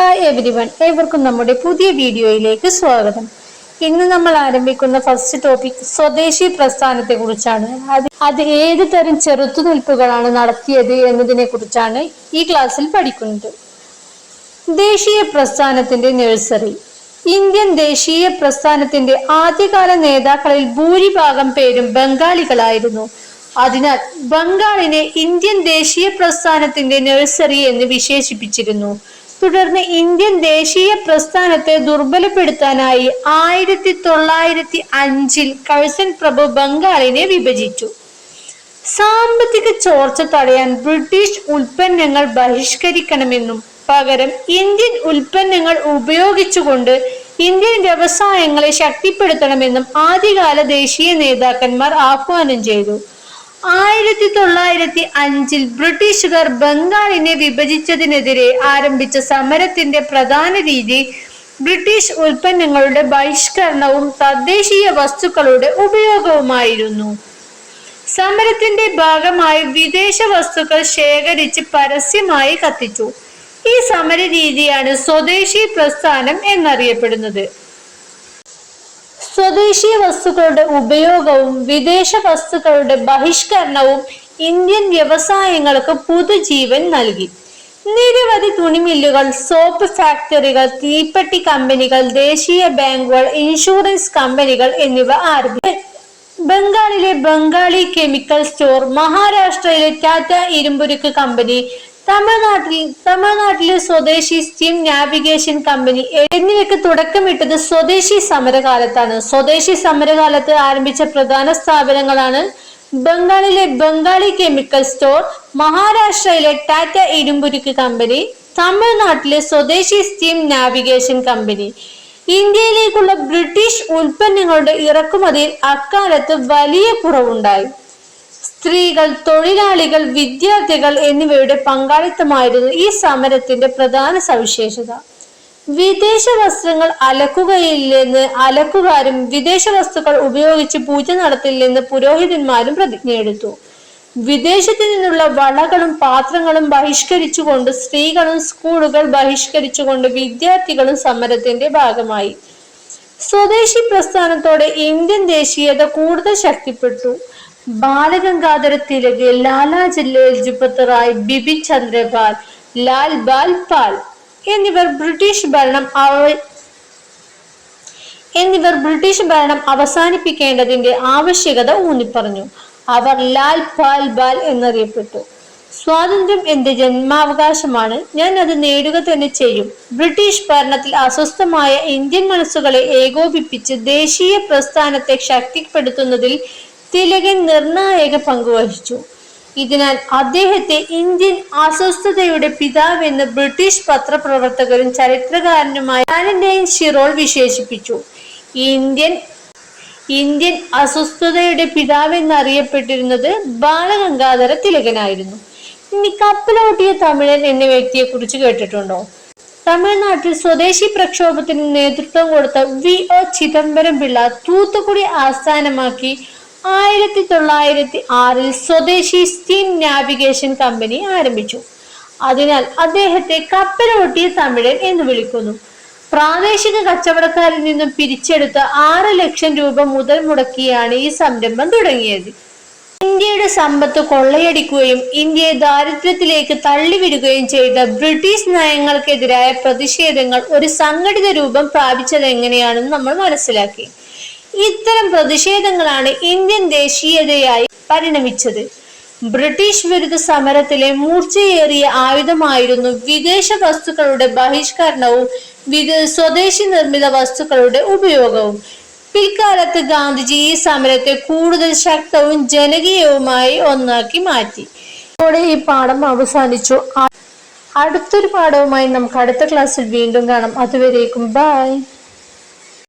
Hi every one ഏവർക്കും നമ്മുടെ പുതിയ വീഡിയോയിലേക്ക് സ്വാഗതം. ഇന്ന് നമ്മൾ ആരംഭിക്കുന്ന ഫസ്റ്റ് ടോപ്പിക് സ്വദേശി പ്രസ്ഥാനത്തെ കുറിച്ചാണ്. അത് അത് ഏത് തരം ചെറുത്തുനിൽപ്പുകളാണ് നടത്തിയത് എന്നതിനെ കുറിച്ചാണ് ഈ ക്ലാസ്സിൽ പഠിക്കുന്നത്. ദേശീയ പ്രസ്ഥാനത്തിന്റെ നഴ്സറി ഇന്ത്യൻ ദേശീയ പ്രസ്ഥാനത്തിന്റെ ആദ്യകാല നേതാക്കളിൽ ഭൂരിഭാഗം പേരും ബംഗാളികളായിരുന്നു. അതിനാൽ ബംഗാളിനെ ഇന്ത്യൻ ദേശീയ പ്രസ്ഥാനത്തിന്റെ നഴ്സറി എന്ന് വിശേഷിപ്പിച്ചിരുന്നു. തുടർന്ന് ഇന്ത്യൻ ദേശീയ പ്രസ്ഥാനത്തെ ദുർബലപ്പെടുത്താനായി ആയിരത്തി തൊള്ളായിരത്തി അഞ്ചിൽ കഴ്സൺ പ്രഭു ബംഗാളിനെ വിഭജിച്ചു. സാമ്പത്തിക ചോർച്ച തടയാൻ ബ്രിട്ടീഷ് ഉൽപ്പന്നങ്ങൾ ബഹിഷ്കരിക്കണമെന്നും പകരം ഇന്ത്യൻ ഉൽപ്പന്നങ്ങൾ ഉപയോഗിച്ചുകൊണ്ട് ഇന്ത്യൻ വ്യവസായങ്ങളെ ശക്തിപ്പെടുത്തണമെന്നും ആദ്യകാല ദേശീയ നേതാക്കന്മാർ ആഹ്വാനം ചെയ്തു. ആയിരത്തി തൊള്ളായിരത്തി അഞ്ചിൽ ബ്രിട്ടീഷുകാർ ബംഗാളിനെ വിഭജിച്ചതിനെതിരെ ആരംഭിച്ച സമരത്തിന്റെ പ്രധാന രീതി ബ്രിട്ടീഷ് ഉൽപ്പന്നങ്ങളുടെ ബഹിഷ്കരണവും തദ്ദേശീയ വസ്തുക്കളുടെ ഉപയോഗവുമായിരുന്നു. സമരത്തിന്റെ ഭാഗമായി വിദേശ വസ്തുക്കൾ ശേഖരിച്ച് പരസ്യമായി കത്തിച്ചു. ഈ സമര രീതിയാണ് സ്വദേശി പ്രസ്ഥാനം എന്നറിയപ്പെടുന്നത്. സ്വദേശീയ വസ്തുക്കളുടെ ഉപയോഗവും വിദേശ വസ്തുക്കളുടെ ബഹിഷ്കരണവും ഇന്ത്യൻ വ്യവസായങ്ങൾക്ക് പുതുജീവൻ നൽകി. നിരവധി തുണിമില്ലുകൾ സോപ്പ് ഫാക്ടറികൾ തീപ്പെട്ടി കമ്പനികൾ ദേശീയ ബാങ്കുകൾ ഇൻഷുറൻസ് കമ്പനികൾ എന്നിവ ആരംഭിച്ചു. ബംഗാളിലെ ബംഗാളി കെമിക്കൽ സ്റ്റോർ മഹാരാഷ്ട്രയിലെ ടാറ്റ ഇരുമ്പുരുക്ക് കമ്പനി തമിഴ്നാട്ടിൽ തമിഴ്നാട്ടിലെ സ്വദേശി സ്റ്റീം നാവിഗേഷൻ കമ്പനി എന്നിവയ്ക്ക് തുടക്കമിട്ടത് സ്വദേശി സമരകാലത്താണ്. സ്വദേശി സമരകാലത്ത് ആരംഭിച്ച പ്രധാന സ്ഥാപനങ്ങളാണ് ബംഗാളിലെ ബംഗാളി കെമിക്കൽ സ്റ്റോർ മഹാരാഷ്ട്രയിലെ ടാറ്റ ഇരുമ്പുരുക്ക് കമ്പനി തമിഴ്നാട്ടിലെ സ്വദേശി സ്റ്റീം നാവിഗേഷൻ കമ്പനി. ഇന്ത്യയിലേക്കുള്ള ബ്രിട്ടീഷ് ഉൽപ്പന്നങ്ങളുടെ ഇറക്കുമതിയിൽ അക്കാലത്ത് വലിയ കുറവുണ്ടായി. സ്ത്രീകൾ തൊഴിലാളികൾ വിദ്യാർത്ഥികൾ എന്നിവയുടെ പങ്കാളിത്തമായിരുന്നു ഈ സമരത്തിന്റെ പ്രധാന സവിശേഷത. വിദേശ വസ്ത്രങ്ങൾ അലക്കുകയില്ലെന്ന് അലക്കുകാരും വിദേശ വസ്തുക്കൾ ഉപയോഗിച്ച് പൂജ നടത്തില്ലെന്ന് പുരോഹിതന്മാരും പ്രതിജ്ഞയെടുത്തു വിദേശത്തു നിന്നുള്ള വളകളും പാത്രങ്ങളും ബഹിഷ്കരിച്ചുകൊണ്ട് സ്ത്രീകളും സ്കൂളുകൾ ബഹിഷ്കരിച്ചുകൊണ്ട് വിദ്യാർത്ഥികളും സമരത്തിന്റെ ഭാഗമായി. സ്വദേശി പ്രസ്ഥാനത്തോടെ ഇന്ത്യൻ ദേശീയത കൂടുതൽ ശക്തിപ്പെട്ടു. ബാലഗംഗാധര തിലക് ലാലാജി ലജ്പത് റായ് ബിപിൻ ചന്ദ്രപാൽ ലാൽ ബാൽ പാൽ എന്നിവർ ബ്രിട്ടീഷ് ഭരണം എന്നിവർ ബ്രിട്ടീഷ് ഭരണം അവസാനിപ്പിക്കേണ്ടതിന്റെ ആവശ്യകത ഊന്നിപ്പറഞ്ഞു. അവർ ലാൽ പാൽ ബാൽ എന്നറിയപ്പെട്ടു. സ്വാതന്ത്ര്യം എന്റെ ജന്മാവകാശമാണ്. ഞാൻ അത് നേടുക തന്നെ ചെയ്യും. ബ്രിട്ടീഷ് ഭരണത്തിൽ അസ്വസ്ഥമായ ഇന്ത്യൻ മനസ്സുകളെ ഏകോപിപ്പിച്ച് ദേശീയ പ്രസ്ഥാനത്തെ ശക്തിപ്പെടുത്തുന്നതിൽ തിലകൻ നിർണായക പങ്കുവഹിച്ചു ഇതിനാൽ അദ്ദേഹത്തെ ഇന്ത്യൻ അസ്വസ്ഥതയുടെ പിതാവെന്ന് ബ്രിട്ടീഷ് പത്രപ്രവർത്തകരും ചരിത്രകാരനുമായ വാലന്റൈൻ ഷിറോൾ വിശേഷിപ്പിച്ചു. ഇന്ത്യൻ ഇന്ത്യൻ അസ്വസ്ഥതയുടെ പിതാവെന്നറിയപ്പെട്ടിരുന്നത് ബാലഗംഗാധര തിലകനായിരുന്നു. ഇനി കപ്പലോട്ടിയ തമിഴൻ എന്ന വ്യക്തിയെ കുറിച്ച് കേട്ടിട്ടുണ്ടോ? തമിഴ്നാട്ടിൽ സ്വദേശി പ്രക്ഷോഭത്തിന് നേതൃത്വം കൊടുത്ത വി ഒ ചിദംബരം പിള്ള തൂത്തുക്കുടി ആസ്ഥാനമാക്കി ആയിരത്തി തൊള്ളായിരത്തി ആറിൽ സ്വദേശി സ്റ്റീം നാവിഗേഷൻ കമ്പനി ആരംഭിച്ചു. അതിനാൽ അദ്ദേഹത്തെ കപ്പലോട്ടിയ തമിഴൻ എന്ന് വിളിക്കുന്നു. പ്രാദേശിക കച്ചവടക്കാരിൽ നിന്നും പിരിച്ചെടുത്ത ആറ് ലക്ഷം രൂപ മുതൽ മുടക്കിയാണ് ഈ സംരംഭം തുടങ്ങിയത്. ഇന്ത്യയുടെ സമ്പത്ത് കൊള്ളയടിക്കുകയും ഇന്ത്യയെ ദാരിദ്ര്യത്തിലേക്ക് തള്ളിവിടുകയും ചെയ്ത ബ്രിട്ടീഷ് നയങ്ങൾക്കെതിരായ പ്രതിഷേധങ്ങൾ ഒരു സംഘടിത രൂപം പ്രാപിച്ചത് എങ്ങനെയാണെന്ന് നമ്മൾ മനസ്സിലാക്കി. ഇത്തരം പ്രതിഷേധങ്ങളാണ് ഇന്ത്യൻ ദേശീയതയായി പരിണമിച്ചത്. ബ്രിട്ടീഷ് വിരുദ്ധ സമരത്തിലെ മൂർച്ചയേറിയ ആയുധമായിരുന്നു വിദേശ വസ്തുക്കളുടെ ബഹിഷ്കരണവും സ്വദേശി നിർമ്മിത വസ്തുക്കളുടെ ഉപയോഗവും. പിൽക്കാലത്ത് ഗാന്ധിജി ഈ സമരത്തെ കൂടുതൽ ശക്തവും ജനകീയവുമായി ഒന്നാക്കി മാറ്റി. ഇതോടെ ഈ പാഠം അവസാനിച്ചു. അടുത്തൊരു പാഠവുമായി നമുക്ക് അടുത്ത ക്ലാസ്സിൽ വീണ്ടും കാണാം. അതുവരേക്കും ബൈ.